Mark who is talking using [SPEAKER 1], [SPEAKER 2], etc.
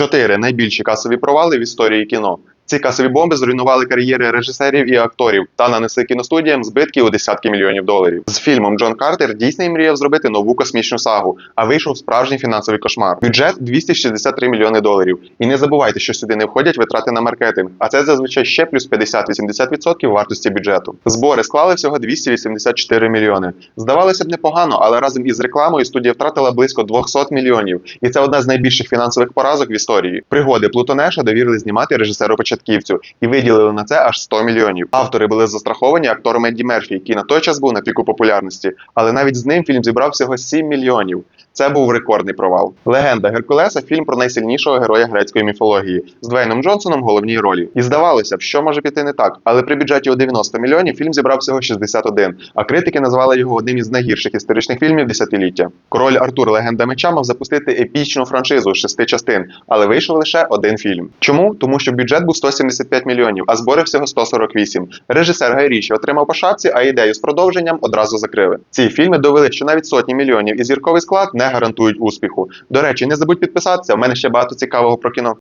[SPEAKER 1] Чотири найбільші касові провали в історії кіно. Ці касові бомби зруйнували кар'єри режисерів і акторів та нанесли кіностудіям збитки у десятки мільйонів доларів. З фільмом Джон Картер Дійсний мріяв зробити нову космічну сагу, а вийшов справжній фінансовий кошмар. Бюджет 263 мільйони доларів. І не забувайте, що сюди не входять витрати на маркетинг, а це зазвичай ще плюс 50-80% вартості бюджету. Збори склали всього 284 мільйони. Здавалося б непогано, але разом із рекламою студія втратила близько 200 мільйонів, і це одна з найбільших фінансових поразок в історії. Пригоди Плутонеша довірили знімати режисеру початківцю і виділили на це аж 100 мільйонів. Автори були застраховані актором Едді Мерфі, який на той час був на піку популярності, але навіть з ним фільм зібрав всього 7 мільйонів. Це був рекордний провал. Легенда Геркулеса фільм про найсильнішого героя грецької міфології з Двейном Джонсоном в головній ролі. І здавалося б, що може піти не так, але при бюджеті у 90 мільйонів фільм зібрав всього 61, а критики назвали його одним із найгірших історичних фільмів десятиліття. Король Артур Легенда меча мав запустити епічну франшизу з шести частин, але вийшов лише один фільм. Чому? Тому що бюджет був 175 мільйонів, а збори всього 148. Режисер Гай Річі отримав по шапці, а ідею з продовженням одразу закрили. Ці фільми довели, що навіть сотні мільйонів і зірковий склад не гарантують успіху. До речі, не забудь підписатися. У мене ще багато цікавого про кіно.